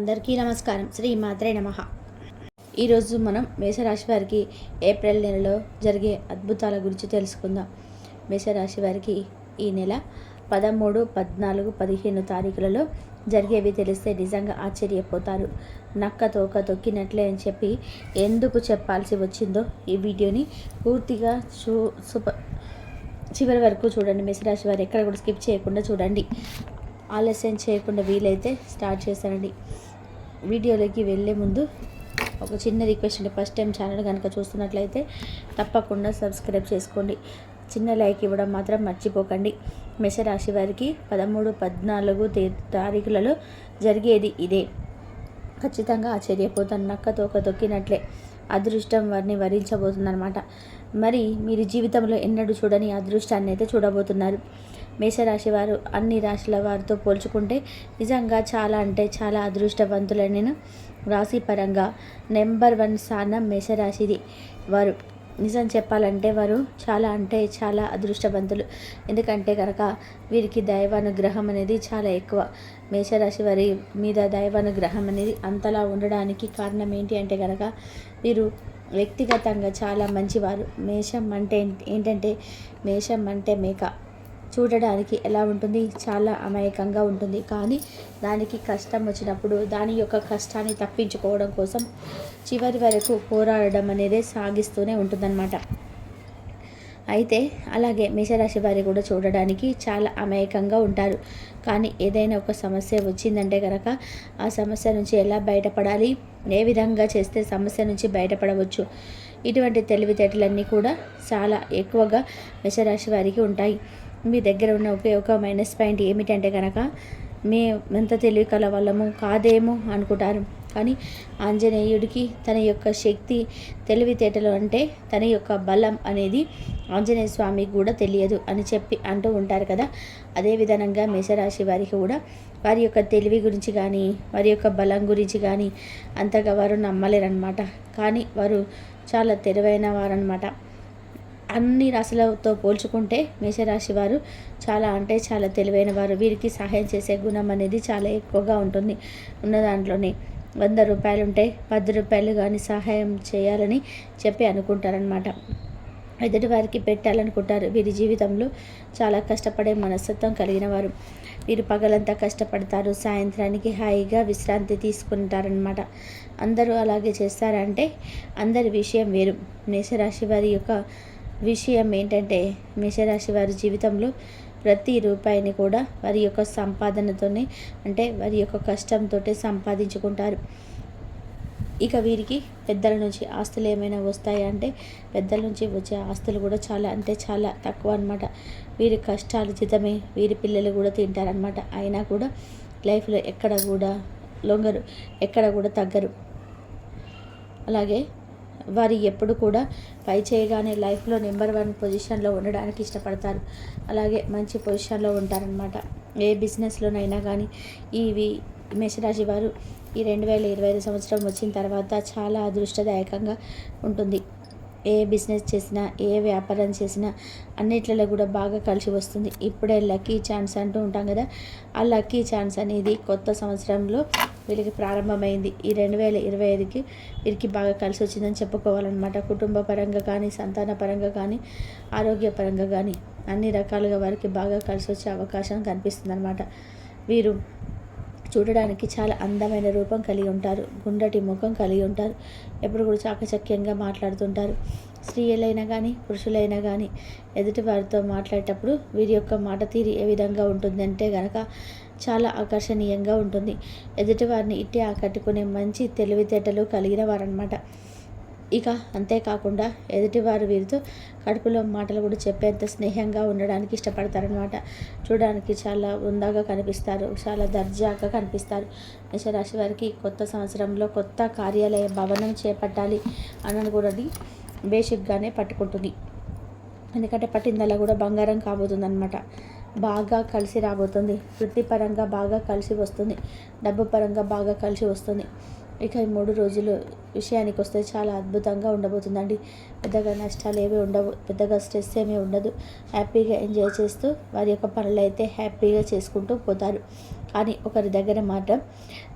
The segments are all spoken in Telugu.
అందరికీ నమస్కారం. శ్రీ మాత్రే నమ. ఈరోజు మనం మేషరాశి వారికి ఏప్రిల్ నెలలో జరిగే అద్భుతాల గురించి తెలుసుకుందాం. మేషరాశి వారికి ఈ నెల పదమూడు పద్నాలుగు పదిహేను తారీఖులలో జరిగేవి తెలిస్తే నిజంగా ఆశ్చర్యపోతారు. నక్క తోక తొక్కినట్లే అని చెప్పి ఎందుకు చెప్పాల్సి వచ్చిందో ఈ వీడియోని పూర్తిగా చూ సూపర్ చివరి వరకు చూడండి. మేషరాశి వారు ఎక్కడ కూడా స్కిప్ చేయకుండా చూడండి. ఆలస్యం చేయకుండా వీలైతే స్టార్ట్ చేస్తానండి వీడియోలోకి వెళ్ళే ముందు ఒక చిన్న రిక్వెస్ట్ అండి. ఫస్ట్ టైం ఛానల్ కనుక చూస్తున్నట్లయితే తప్పకుండా సబ్స్క్రైబ్ చేసుకోండి. చిన్న లైక్ ఇవ్వడం మాత్రం మర్చిపోకండి. మేషరాశి వారికి పదమూడు పద్నాలుగు తే తారీఖులలో జరిగేది ఇదే. ఖచ్చితంగా ఆశ్చర్యపోతాను. నక్క తోక తొక్కినట్లే. అదృష్టం వారిని వరించబోతుందన్నమాట. మరి మీరు జీవితంలో ఎన్నడూ చూడని అదృష్టాన్ని అయితే చూడబోతున్నారు. మేషరాశి వారు అన్ని రాశుల వారితో పోల్చుకుంటే నిజంగా చాలా అంటే చాలా అదృష్టవంతులని నేను రాశి పరంగా నెంబర్ వన్ స్థానం మేషరాశిది. వారు నిజం చెప్పాలంటే వారు చాలా అంటే చాలా అదృష్టవంతులు. ఎందుకంటే కనుక వీరికి దైవానుగ్రహం అనేది చాలా ఎక్కువ. మేషరాశి వారి మీద దైవానుగ్రహం అనేది అంతలా ఉండడానికి కారణం ఏంటి అంటే కనుక వీరు వ్యక్తిగతంగా చాలా మంచివారు. మేషం అంటే ఏంటంటే మేషం అంటే మేక. చూడడానికి ఎలా ఉంటుంది చాలా అమాయకంగా ఉంటుంది. కానీ దానికి కష్టం వచ్చినప్పుడు దాని యొక్క కష్టాన్ని తప్పించుకోవడం కోసం చివరి వరకు పోరాడడం అనేది సాగిస్తూనే ఉంటుందన్నమాట. అయితే అలాగే మేషరాశి వారి కూడా చూడడానికి చాలా అమాయకంగా ఉంటారు. కానీ ఏదైనా ఒక సమస్య వచ్చిందంటే కనుక ఆ సమస్య నుంచి ఎలా బయటపడాలి ఏ విధంగా చేస్తే సమస్య నుంచి బయటపడవచ్చు ఇటువంటి తెలివితేటలన్నీ కూడా చాలా ఎక్కువగా మేషరాశి వారికి ఉంటాయి. మీ దగ్గర ఉన్న ఒకే ఒక మైనస్ పాయింట్ ఏమిటంటే కనుక మే ఎంత తెలివి కల వాళ్ళము కాదేమో అనుకుంటారు. కానీ ఆంజనేయుడికి తన యొక్క శక్తి తెలివితేటలు అంటే తన యొక్క బలం అనేది ఆంజనేయ స్వామికి కూడా తెలియదు అని చెప్పి అంటూ ఉంటారు కదా. అదే విధంగా మేషరాశి వారికి కూడా వారి యొక్క తెలివి గురించి కానీ వారి యొక్క బలం గురించి కానీ అంతగా వారు నమ్మలేరనమాట కానీ వారు చాలా తెలివైన వారనమాట అన్ని రాశులతో పోల్చుకుంటే మేషరాశి వారు చాలా అంటే చాలా తెలివైన వారు. వీరికి సహాయం చేసే గుణం అనేది చాలా ఎక్కువగా ఉంటుంది. ఉన్న దాంట్లోనే వంద రూపాయలు ఉంటే పది రూపాయలు కానీ సహాయం చేయాలని చెప్పి అనుకుంటారనమాట ఎదుటి వారికి పెట్టాలనుకుంటారు. వీరి జీవితంలో చాలా కష్టపడే మనస్తత్వం కలిగిన వారు. వీరు పగలంతా కష్టపడతారు. సాయంత్రానికి హాయిగా విశ్రాంతి తీసుకుంటారనమాట అందరూ అలాగే చేస్తారంటే అందరి విషయం వేరు. మేషరాశి వారి యొక్క విషయం ఏంటంటే మేషరాశి వారి జీవితంలో ప్రతి రూపాయిని కూడా వారి యొక్క సంపాదనతోనే అంటే వారి యొక్క కష్టంతో సంపాదించుకుంటారు. ఇక వీరికి పెద్దల నుంచి ఆస్తులు ఏమైనా వస్తాయా అంటే పెద్దల నుంచి వచ్చే ఆస్తులు కూడా చాలా అంటే చాలా తక్కువ అనమాట వీరి కష్టాలు జితమే వీరి పిల్లలు కూడా తింటారనమాట అయినా కూడా లైఫ్లో ఎక్కడ కూడా లొంగరు ఎక్కడ కూడా తగ్గరు. అలాగే వారు ఎప్పుడు కూడా పై చేయగానే లైఫ్లో నెంబర్ వన్ పొజిషన్లో ఉండడానికి ఇష్టపడతారు. అలాగే మంచి పొజిషన్లో ఉంటారనమాట ఏ బిజినెస్లోనైనా కానీ ఇవి మేషరాశి వారు ఈ రెండు వేల ఇరవై ఐదు సంవత్సరం వచ్చిన తర్వాత చాలా అదృష్టదాయకంగా ఉంటుంది. ఏ బిజినెస్ చేసినా ఏ వ్యాపారం చేసినా అన్నిట్లలో కూడా బాగా కలిసి వస్తుంది. ఇప్పుడే లక్కీ ఛాన్స్ అంటూ ఉంటాం కదా ఆ లక్కీ ఛాన్స్ అనేది కొత్త సంవత్సరంలో వీళ్ళకి ప్రారంభమైంది. ఈ రెండు వేల ఇరవై ఐదుకి వీరికి బాగా కలిసి వచ్చిందని చెప్పుకోవాలన్నమాట. కుటుంబ పరంగా కానీ సంతాన పరంగా కానీ ఆరోగ్యపరంగా కానీ అన్ని రకాలుగా వారికి బాగా కలిసి వచ్చే అవకాశం కనిపిస్తుంది అనమాట వీరు చూడడానికి చాలా అందమైన రూపం కలిగి ఉంటారు. గుండటి ముఖం కలిగి ఉంటారు. ఎప్పుడు కూడా చాకచక్యంగా మాట్లాడుతుంటారు. స్త్రీలైనా కానీ పురుషులైనా కానీ ఎదుటి వారితో మాట్లాడేటప్పుడు వీరి యొక్క మాట తీరి ఏ విధంగా ఉంటుందంటే గనక చాలా ఆకర్షణీయంగా ఉంటుంది. ఎదుటివారిని ఇట్టి ఆకట్టుకునే మంచి తెలివితేటలు కలిగిన వారనమాట ఇక అంతేకాకుండా ఎదుటివారు వీరితో కడుపులో మాటలు కూడా చెప్పేంత స్నేహంగా ఉండడానికి ఇష్టపడతారనమాట చూడడానికి చాలా ఉందాగా కనిపిస్తారు. చాలా దర్జాగా కనిపిస్తారు. మేషరాశి వారికి కొత్త సంవత్సరంలో కొత్త కార్యాలయ భవనం చేపట్టాలి అన్నది కూడా బేసిక్గానే పట్టుకుంటుంది. ఎందుకంటే పట్టిందల్లా కూడా బంగారం కాబోతుందనమాట బాగా కలిసి రాబోతుంది. వృత్తిపరంగా బాగా కలిసి వస్తుంది. డబ్బు పరంగా బాగా కలిసి వస్తుంది. ఇక ఈ మూడు రోజులు విషయానికి వస్తే చాలా అద్భుతంగా ఉండబోతుందండి. పెద్దగా నష్టాలు ఏమీ ఉండవు. పెద్దగా స్ట్రెస్ ఏమీ ఉండదు. హ్యాపీగా ఎంజాయ్ చేస్తూ వారి యొక్క పనులు అయితే హ్యాపీగా చేసుకుంటూ పోతారు. కానీ ఒకరి దగ్గర మాత్రం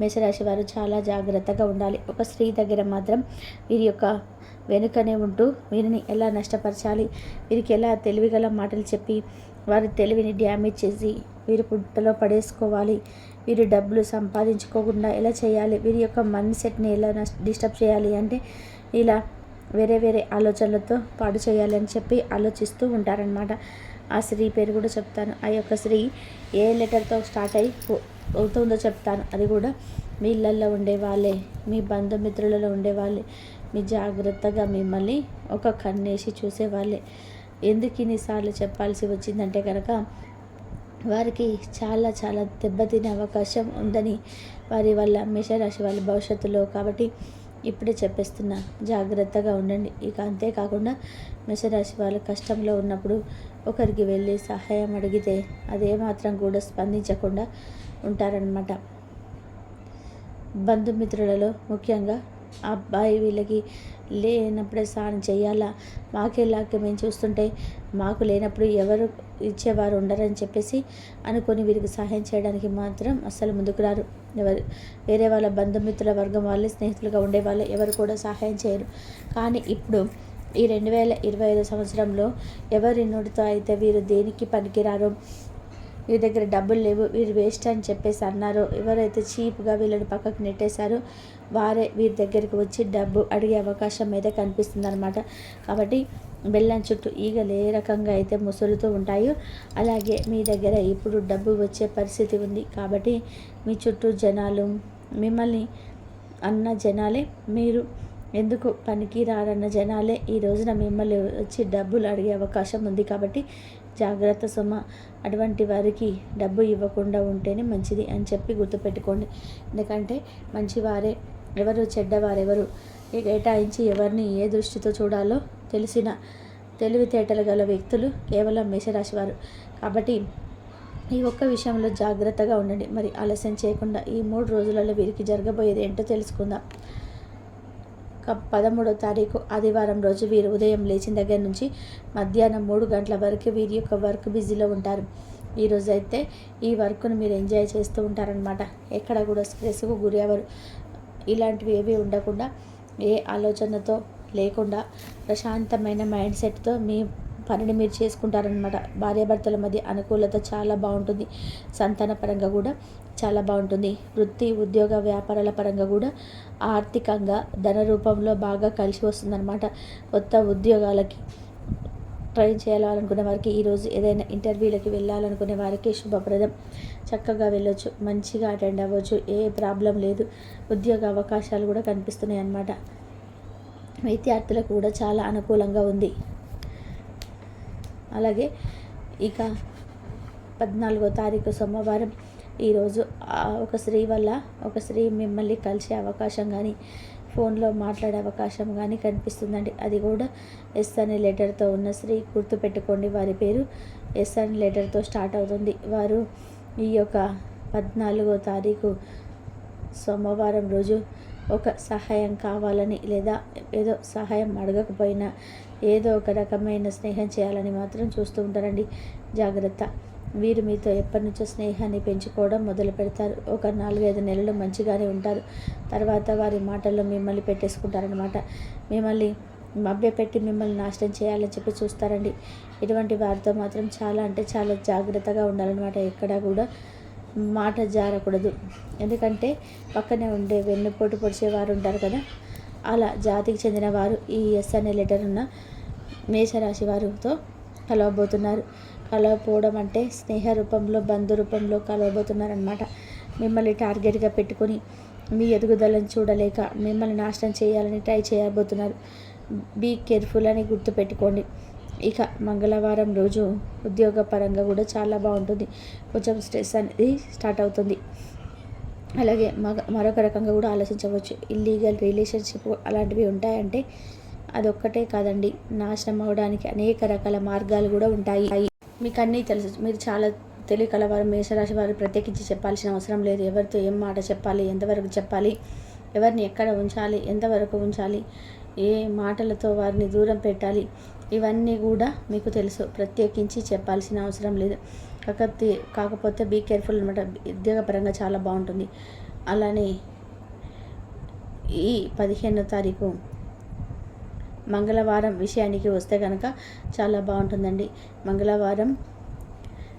మేషరాశి వారు చాలా జాగ్రత్తగా ఉండాలి. ఒక స్త్రీ దగ్గర మాత్రం వీరి యొక్క వెనుకనే ఉంటూ వీరిని ఎలా నష్టపరచాలి? వీరికి ఎలా తెలివిగల మాటలు చెప్పి వారి తెలివిని డ్యామేజ్ చేసి వీరు పుట్టలో పడేసుకోవాలి. వీరు డబ్బులు సంపాదించుకోకుండా ఎలా చేయాలి? వీరి యొక్క మైండ్ సెట్ని ఎలా డిస్టర్బ్ చేయాలి అంటే ఇలా వేరే వేరే ఆలోచనలతో పాడు చేయాలి అని చెప్పి ఆలోచిస్తూ ఉంటారనమాట ఆ స్త్రీ పేరు కూడా చెప్తాను. ఆ యొక్క స్త్రీ ఏ లెటర్తో స్టార్ట్ అయి అవుతుందో చెప్తాను. అది కూడా మీ ఇళ్ళల్లో ఉండే వాళ్ళే మీ బంధుమిత్రులలో ఉండే వాళ్ళే. మీ జాగ్రత్తగా మిమ్మల్ని ఒక కన్నేసి చూసేవాళ్ళే. ఎందుకు ఇన్నిసార్లు చెప్పాల్సి వచ్చిందంటే కనుక వారికి చాలా చాలా దెబ్బతినే అవకాశం ఉందని వారి వల్ల మేషరాశి వాళ్ళ భవిష్యత్తులో కాబట్టి ఇప్పుడే చెప్పేస్తున్నా. జాగ్రత్తగా ఉండండి. ఇక అంతేకాకుండా మేషరాశి వాళ్ళు కష్టంలో ఉన్నప్పుడు ఒకరికి వెళ్ళి సహాయం అడిగితే అదే మాత్రం కూడా స్పందించకుండా ఉంటారనమాట బంధుమిత్రులలో ముఖ్యంగా అబ్బాయి వీళ్ళకి లేనప్పుడే స్నానం చేయాలా? మాకెళ్ళాక మేము చూస్తుంటే మాకు లేనప్పుడు ఎవరు ఇచ్చేవారు ఉండరని చెప్పేసి అనుకొని వీరికి సహాయం చేయడానికి మాత్రం అస్సలు ముందుకు రారు. ఎవరు వేరే వాళ్ళ బంధుమిత్రుల వర్గం వాళ్ళే స్నేహితులుగా ఉండే వాళ్ళు ఎవరు కూడా సహాయం చేయరు. కానీ ఇప్పుడు ఈ రెండు వేల ఇరవై ఐదు సంవత్సరంలో ఎవరి నోటితో అయితే వీరు దేనికి పనికిరారో వీరి దగ్గర డబ్బులు లేవు వీరు వేస్ట్ అని చెప్పేసి అన్నారు ఎవరైతే చీప్గా వీళ్ళని పక్కకు నెట్టేశారో వారే వీరి దగ్గరికి వచ్చి డబ్బు అడిగే అవకాశం అయితే కనిపిస్తుంది అనమాట కాబట్టి బెల్లం చుట్టూ ఈగలు ఏ రకంగా అయితే ముసురుతూ ఉంటాయో. అలాగే మీ దగ్గర ఇప్పుడు డబ్బు వచ్చే పరిస్థితి ఉంది కాబట్టి మీ చుట్టూ జనాలు మిమ్మల్ని అన్న జనాలే మీరు ఎందుకు పనికి రారన్న జనాలే ఈ రోజున మిమ్మల్ని వచ్చి డబ్బులు అడిగే అవకాశం ఉంది కాబట్టి జాగ్రత్త సొమ్మ అటువంటి వారికి డబ్బు ఇవ్వకుండా ఉంటేనే మంచిది అని చెప్పి గుర్తుపెట్టుకోండి. ఎందుకంటే మంచివారే ఎవరు చెడ్డవారెవరు? కేటాయించి ఎవరిని ఏ దృష్టితో చూడాలో తెలిసిన తెలివితేటలు గల వ్యక్తులు కేవలం మేషరాశి వారు కాబట్టి ఈ ఒక్క విషయంలో జాగ్రత్తగా ఉండండి. మరి ఆలస్యం చేయకుండా ఈ మూడు రోజులలో వీరికి జరగబోయేది ఏంటో తెలుసుకుందాం. పదమూడో తారీఖు ఆదివారం రోజు వీరు ఉదయం లేచిన దగ్గర నుంచి మధ్యాహ్నం మూడు గంటల వరకు వీరి యొక్క వర్క్ బిజీలో ఉంటారు. ఈరోజు అయితే ఈ వర్క్ను మీరు ఎంజాయ్ చేస్తూ ఉంటారనమాట ఎక్కడ కూడా స్ట్రెస్కు గురి అవ్వరు ఇలాంటివి ఏవి ఉండకుండా ఏ ఆలోచనతో లేకుండా ప్రశాంతమైన మైండ్ సెట్తో మీ పనిని మీరు చేసుకుంటారనమాట భార్యాభర్తల మధ్య అనుకూలత చాలా బాగుంటుంది. సంతాన పరంగా కూడా చాలా బాగుంటుంది. వృత్తి ఉద్యోగ వ్యాపారాల పరంగా కూడా ఆర్థికంగా ధన రూపంలో బాగా కలిసి వస్తుందన్నమాట. కొత్త ఉద్యోగాలకి ట్రై చేయాలనుకునే వారికి ఈరోజు ఏదైనా ఇంటర్వ్యూలకి వెళ్ళాలనుకునే వారికి శుభప్రదం. చక్కగా వెళ్ళొచ్చు మంచిగా అటెండ్ అవ్వచ్చు ఏ ప్రాబ్లం లేదు ఉద్యోగ అవకాశాలు కూడా కనిపిస్తున్నాయి అన్నమాట. విద్యార్థులకు కూడా చాలా అనుకూలంగా ఉంది. అలాగే ఇక పద్నాలుగో తారీఖు సోమవారం ఈరోజు ఒక స్త్రీ వల్ల ఒక స్త్రీ మిమ్మల్ని కలిసే అవకాశం కానీ ఫోన్లో మాట్లాడే అవకాశం కానీ కనిపిస్తుందండి. అది కూడా ఎస్ అనే లెటర్తో ఉన్న స్త్రీ గుర్తుపెట్టుకోండి వారి పేరు. ఎస్ అనే లెటర్తో స్టార్ట్ అవుతుంది. వారు ఈ యొక్క పద్నాలుగో తారీఖు సోమవారం రోజు ఒక సహాయం కావాలని లేదా ఏదో సహాయం అడగకపోయినా ఏదో ఒక రకమైన స్నేహం చేయాలని మాత్రం చూస్తూ ఉంటారండి. జాగ్రత్త. వీరు మీతో ఎప్పటి నుంచో స్నేహాన్ని పెంచుకోవడం మొదలు పెడతారు. ఒక నాలుగైదు నెలలు మంచిగానే ఉంటారు. తర్వాత వారి మాటల్లో మిమ్మల్ని పెట్టేసుకుంటారనమాట మిమ్మల్ని మభ్యపెట్టి మిమ్మల్ని నాశనం చేయాలని చెప్పి చూస్తారండి. ఇటువంటి వారితో మాత్రం చాలా అంటే చాలా జాగ్రత్తగా ఉండాలన్నమాట. ఎక్కడా కూడా మాట జారకూడదు. ఎందుకంటే పక్కనే ఉండే వెన్నుపోటు పొడిచేవారు ఉంటారు కదా. అలా జాతికి చెందిన వారు ఈ ఎస్ అనే లెటర్ ఉన్న మేషరాశి వారితో కలవబోతున్నారు. కలవపోవడం అంటే స్నేహ రూపంలో బంధు రూపంలో కలవబోతున్నారనమాట మిమ్మల్ని టార్గెట్గా పెట్టుకొని మీ ఎదుగుదలను చూడలేక మిమ్మల్ని నాశనం చేయాలని ట్రై చేయబోతున్నారు. బీ కేర్ఫుల్ అని గుర్తుపెట్టుకోండి. ఇక మంగళవారం రోజు ఉద్యోగపరంగా కూడా చాలా బాగుంటుంది. కొంచెం స్ట్రెస్ అనేది స్టార్ట్ అవుతుంది. అలాగే మగ మరొక రకంగా కూడా ఆలోచించవచ్చు. ఇల్లీగల్ రిలేషన్షిప్ అలాంటివి ఉంటాయంటే అదొక్కటే కాదండి. నాశనం అవడానికి అనేక రకాల మార్గాలు కూడా ఉంటాయి. మీకు అన్నీ తెలుసు. మీరు చాలా తెలియకలవారు మేషరాశి వారు ప్రత్యేకించి చెప్పాల్సిన అవసరం లేదు. ఎవరితో ఏం మాట చెప్పాలి ఎంతవరకు చెప్పాలి ఎవరిని ఎక్కడ ఉంచాలి ఎంతవరకు ఉంచాలి ఏ మాటలతో వారిని దూరం పెట్టాలి ఇవన్నీ కూడా మీకు తెలుసు. ప్రత్యేకించి చెప్పాల్సిన అవసరం లేదు. కాకపోతే కాకపోతే బీ కేర్ఫుల్ అనమాట ఉద్యోగపరంగా చాలా బాగుంటుంది. అలానే ఈ పదిహేనో తారీఖు మంగళవారం విషయానికి వస్తే కనుక చాలా బాగుంటుందండి. మంగళవారం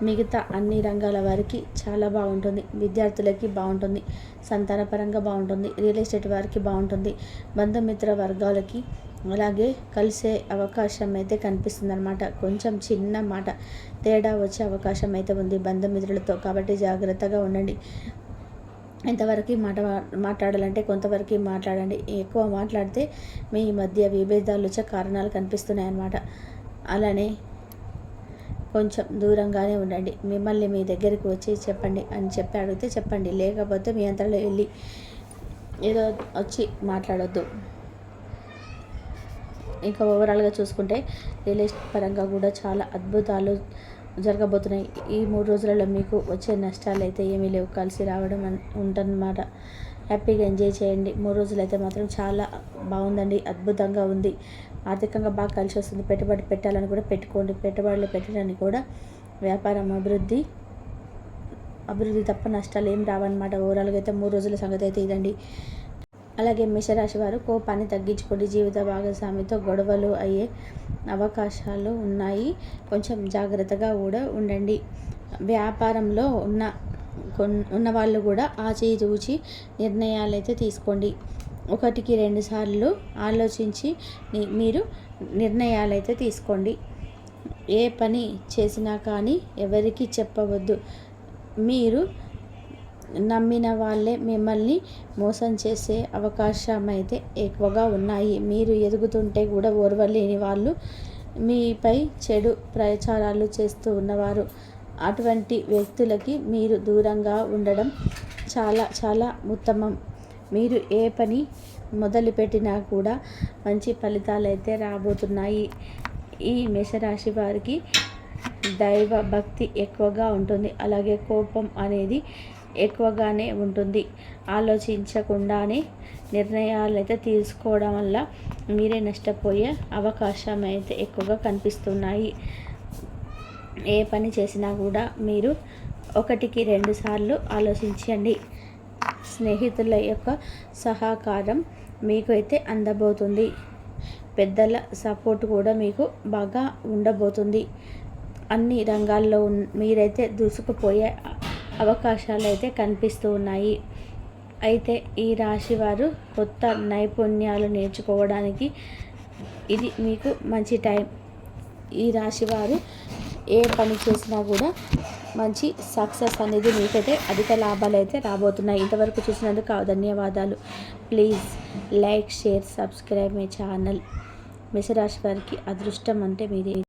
మిగతా అన్ని రంగాల వారికి చాలా బాగుంటుంది. విద్యార్థులకి బాగుంటుంది. సంతానపరంగా బాగుంటుంది. రియల్ ఎస్టేట్ వారికి బాగుంటుంది. బంధుమిత్ర వర్గాలకి అలాగే కలిసే అవకాశం అయితే కనిపిస్తుంది అనమాట కొంచెం చిన్న మాట తేడా వచ్చే అవకాశం అయితే ఉంది బంధుమిత్రులతో. కాబట్టి జాగ్రత్తగా ఉండండి. ఎంతవరకు మాట మాట్లాడాలంటే కొంతవరకు మాట్లాడండి. ఎక్కువ మాట్లాడితే మీ మధ్య విభేదాలు వచ్చే కారణాలు కనిపిస్తున్నాయి అన్నమాట అలానే కొంచెం దూరంగానే ఉండండి. మిమ్మల్ని మీ దగ్గరికి వచ్చి చెప్పండి అని చెప్పి అడిగితే చెప్పండి. లేకపోతే మీ అంతలో వెళ్ళి ఏదో వచ్చి మాట్లాడొద్దు. ఇంకా ఓవరాల్గా చూసుకుంటే రియల్ ఎస్టేట్ పరంగా కూడా చాలా అద్భుతాలు జరగబోతున్నాయి. ఈ మూడు రోజులలో మీకు వచ్చే నష్టాలు అయితే ఏమీ లేవు. కలిసి రావడం ఉంటుందన్నమాట హ్యాపీగా ఎంజాయ్ చేయండి. మూడు రోజులు అయితే మాత్రం చాలా బాగుందండి. అద్భుతంగా ఉంది. ఆర్థికంగా బాగా కలిసి వస్తుంది. పెట్టుబడి పెట్టాలని కూడా పెట్టుకోండి. పెట్టుబడులు పెట్టడానికి కూడా వ్యాపారం అభివృద్ధి అభివృద్ధి తప్ప నష్టాలు ఏం రావన్నమాట. ఓవరాల్గా అయితే మూడు రోజుల సంగతి అయితే ఇదండి. అలాగే మేషరాశి వారు కోపాన్ని తగ్గించుకోండి. జీవిత భాగస్వామితో గొడవలు అయ్యే అవకాశాలు ఉన్నాయి. కొంచెం జాగ్రత్తగా కూడా ఉండండి. వ్యాపారంలో ఉన్న ఉన్న వాళ్ళు కూడా ఆచితూచి నిర్ణయాలు అయితే తీసుకోండి. ఒకటికి రెండు సార్లు ఆలోచించి మీరు నిర్ణయాలు అయితే తీసుకోండి. ఏ పని చేసినా కానీ ఎవరికి చెప్పవద్దు. మీరు నమ్మిన వాళ్ళే మిమ్మల్ని మోసం చేసే అవకాశం అయితే ఎక్కువగా ఉన్నాయి. మీరు ఎదుగుతుంటే కూడా ఓర్వలేని వాళ్ళు మీపై చెడు ప్రచారాలు చేస్తూ ఉన్నవారు. అటువంటి వ్యక్తులకి మీరు దూరంగా ఉండడం చాలా చాలా ఉత్తమం. మీరు ఏ పని మొదలుపెట్టినా కూడా మంచి ఫలితాలు అయితే రాబోతున్నాయి. ఈ మేషరాశి వారికి దైవ భక్తి ఎక్కువగా ఉంటుంది. అలాగే కోపం అనేది ఎక్కువగానే ఉంటుంది. ఆలోచించకుండానే నిర్ణయాలు అయితే తీసుకోవడం వల్ల మీరే నష్టపోయే అవకాశం అయితే ఎక్కువగా కనిపిస్తున్నాయి. ఏ పని చేసినా కూడా మీరు ఒకటికి రెండు సార్లు ఆలోచించండి. స్నేహితుల యొక్క సహకారం మీకు అయితే అందబోతుంది. పెద్దల సపోర్ట్ కూడా మీకు బాగా ఉండబోతుంది. అన్ని రంగాల్లో మీరైతే దూసుకుపోయే అవకాశాలు అయితే కనిపిస్తూ ఉన్నాయి. అయితే ఈ రాశి వారు కొత్త నైపుణ్యాలు నేర్చుకోవడానికి ఇది మీకు మంచి టైం. ఈ రాశి వారు ఏ పని చేసినా కూడా మంచి సక్సెస్ అనేది మీకైతే అధిక లాభాలు అయితే రాబోతున్నాయి. ఇంతవరకు చూసినందుకు ధన్యవాదాలు. Please like share subscribe my channel. మిషరాశి వారికి అదృష్టం అంటే మీది.